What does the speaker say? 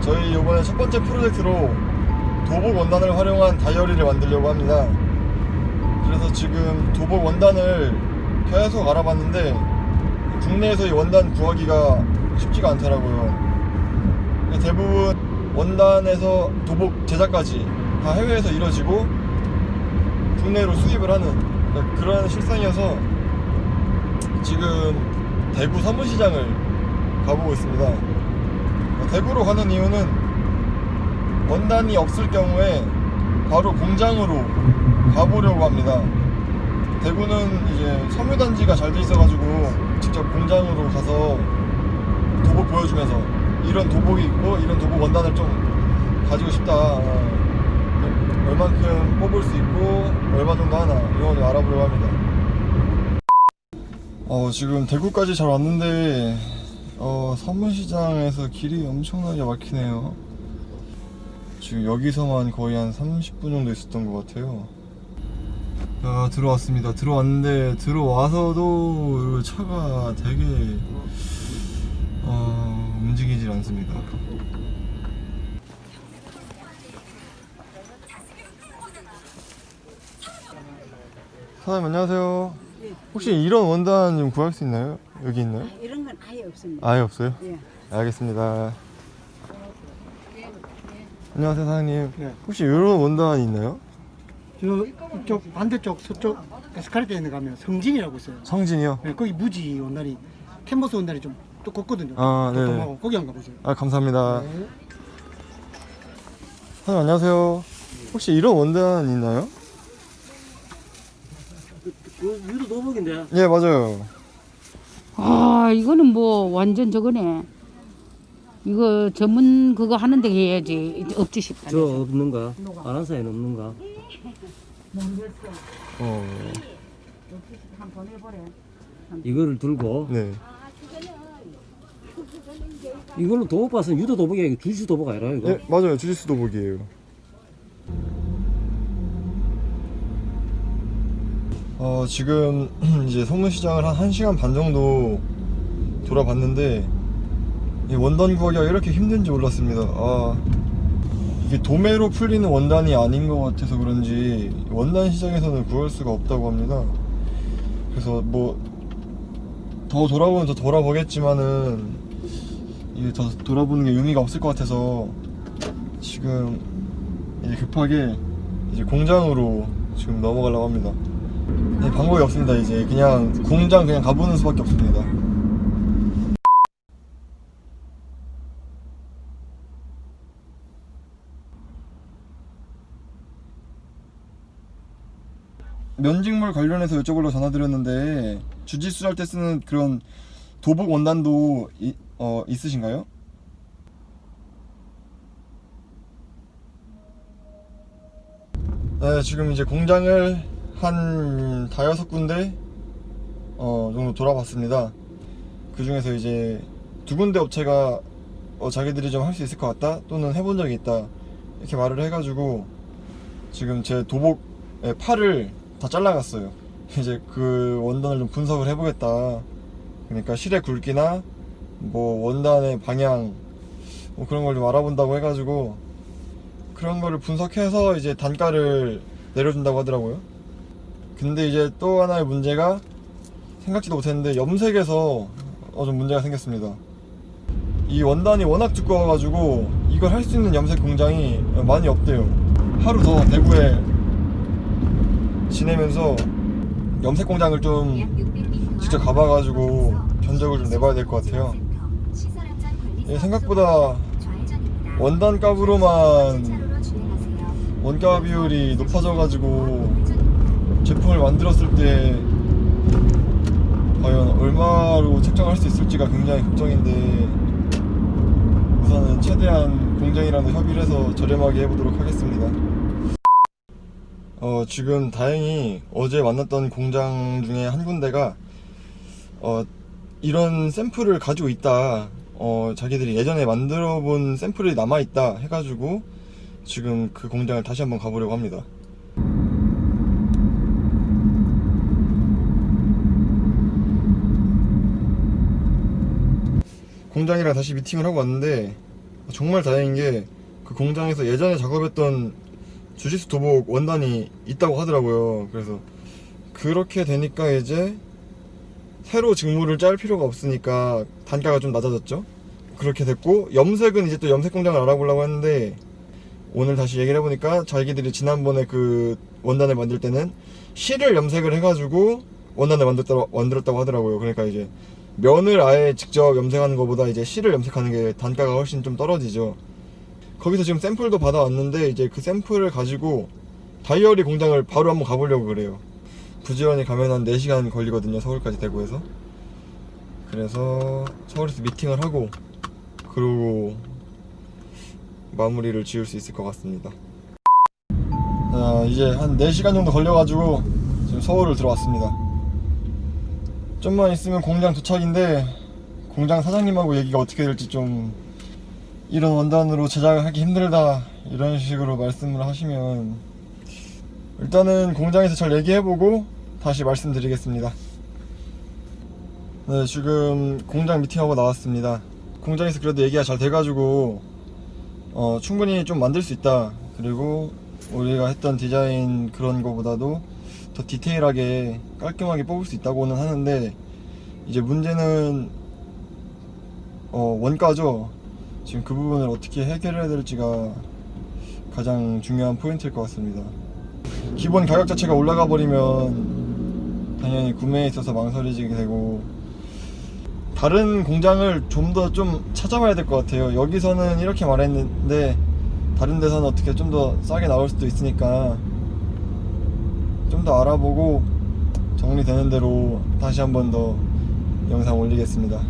저희 이번에 첫 번째 프로젝트로 도복 원단을 활용한 다이어리를 만들려고 합니다. 그래서 지금 도복 원단을 계속 알아봤는데 국내에서 이 원단 구하기가 쉽지가 않더라고요. 대부분 원단에서 도복 제작까지 다 해외에서 이루어지고 국내로 수입을 하는 그러니까 그런 실상이어서 지금 대구 서문시장을 가보고 있습니다. 대구로 가는 이유는 원단이 없을 경우에 바로 공장으로 가보려고 합니다. 대구는 이제 섬유단지가 잘 돼 있어가지고 직접 공장으로 가서 도복 보여주면서 이런 도복이 있고 이런 도복 원단을 좀 가지고 싶다. 어, 얼만큼 뽑을 수 있고 얼마 정도 하나 이런 거 알아보려고 합니다. 어, 지금 대구까지 잘 왔는데 어, 서문시장에서 길이 엄청나게 막히네요. 지금 여기서만 거의 한 30분 정도 있었던 것 같아요. 아, 들어왔습니다. 들어왔는데 들어와서도 차가 되게 어, 움직이질 않습니다. 사장님 안녕하세요. 혹시 이런 원단 좀 구할 수 있나요? 여기 있나요? 없습니다. 아예 없어요? 예. 알겠습니다. 안녕하세요 사장님. 네. 혹시 이런 원단 있나요? 저 이쪽 반대쪽 서쪽 에스카레이터에 있는 거 가면 성진이라고 있어요. 성진이요? 네, 거기 무지 원단이 캔버스 원단이 좀 두껍거든요. 아, 네. 도톰하고 거기 한번 가보세요. 아 감사합니다. 네. 사장님 안녕하세요. 혹시 이런 원단 있나요? 그 유도 도복인데 예 맞아요. 아 이거는 뭐 완전 저거네. 이거 전문 그거 하는데 해야지 없지 싶다. 저 없는가? 아란사에는 없는가? 어, 이거를 들고 네. 이걸로 도복 봤으면 유도 도복이 아니고 주시 도복 아니라 이거? 예 맞아요. 주짓수 도복이에요. 어 지금 이제 소문시장을 한 1시간 반 정도 돌아봤는데 이 원단 구하기가 이렇게 힘든지 몰랐습니다. 아 이게 도매로 풀리는 원단이 아닌 것 같아서 그런지 원단 시장에서는 구할 수가 없다고 합니다. 그래서 뭐 더 돌아보면 더 돌아보겠지만은 이게 더 돌아보는 게 의미가 없을 것 같아서 지금 이제 급하게 이제 공장으로 지금 넘어가려고 합니다. 네, 방법이 없습니다. 이제 그냥 공장 그냥 가보는 수밖에 없습니다. 면직물 관련해서 여쭤보려고 전화드렸는데 주짓수 할 때 쓰는 그런 도복 원단도 이- 어, 있으신가요? 네, 지금 이제 공장을 한 다여섯 군데 어, 정도 돌아봤습니다. 그 중에서 이제 두 군데 업체가 어, 자기들이 좀 할 수 있을 것 같다 또는 해본 적이 있다 이렇게 말을 해가지고 지금 제 도복의 팔을 다 잘라갔어요. 이제 그 원단을 좀 분석을 해보겠다. 그러니까 실의 굵기나 뭐 원단의 방향 뭐 그런 걸 좀 알아본다고 해가지고 그런 거를 분석해서 이제 단가를 내려준다고 하더라고요. 근데 이제 또 하나의 문제가 생각지도 못했는데 염색에서 어 좀 문제가 생겼습니다. 이 원단이 워낙 두꺼워가지고 이걸 할 수 있는 염색 공장이 많이 없대요. 하루 더 대구에 지내면서 염색 공장을 좀 직접 가봐가지고 견적을 좀 내봐야 될 것 같아요. 예, 생각보다 원단 값으로만 원가 비율이 높아져가지고 제품을 만들었을 때 과연 얼마로 책정할 수 있을지가 굉장히 걱정인데 우선은 최대한 공장이랑도 협의를 해서 저렴하게 해보도록 하겠습니다. 어, 지금 다행히 어제 만났던 공장 중에 한 군데가 어, 이런 샘플을 가지고 있다. 어, 자기들이 예전에 만들어 본 샘플이 남아 있다 해가지고 지금 그 공장을 다시 한번 가보려고 합니다. 공장이랑 다시 미팅을 하고 왔는데 정말 다행인 게 그 공장에서 예전에 작업했던 주짓수 도복 원단이 있다고 하더라고요. 그래서 그렇게 되니까 이제 새로 직무를 짤 필요가 없으니까 단가가 좀 낮아졌죠. 그렇게 됐고 염색은 이제 또 염색 공장을 알아보려고 했는데 오늘 다시 얘기를 해보니까 자기들이 지난번에 그 원단을 만들 때는 실을 염색을 해가지고 원단을 만들었다, 만들었다고 하더라고요. 그러니까 이제 면을 아예 직접 염색하는 것보다 이제 실을 염색하는 게 단가가 훨씬 좀 떨어지죠. 거기서 지금 샘플도 받아왔는데 이제 그 샘플을 가지고 다이어리 공장을 바로 한번 가보려고 그래요. 부지런히 가면 한 4시간 걸리거든요. 서울까지 대구에서. 그래서 서울에서 미팅을 하고 그러고 마무리를 지을 수 있을 것 같습니다. 자, 이제 한 4시간 정도 걸려가지고 지금 서울을 들어왔습니다. 좀만 있으면 공장 도착인데 공장 사장님하고 얘기가 어떻게 될지 좀 이런 원단으로 제작하기 힘들다 이런 식으로 말씀을 하시면 일단은 공장에서 잘 얘기해보고 다시 말씀드리겠습니다. 네, 지금 공장 미팅하고 나왔습니다. 공장에서 그래도 얘기가 잘 돼가지고 어, 충분히 좀 만들 수 있다. 그리고 우리가 했던 디자인 그런 거보다도 더 디테일하게 깔끔하게 뽑을 수 있다고는 하는데 이제 문제는 어, 원가죠. 지금 그 부분을 어떻게 해결해야 될지가 가장 중요한 포인트일 것 같습니다. 기본 가격 자체가 올라가 버리면 당연히 구매에 있어서 망설여지게 되고 다른 공장을 좀더좀 찾아봐야 될 것 같아요. 여기서는 이렇게 말했는데 다른 데서는 어떻게 좀 더 싸게 나올 수도 있으니까 좀 더 알아보고 정리되는 대로 다시 한 번 더 영상 올리겠습니다.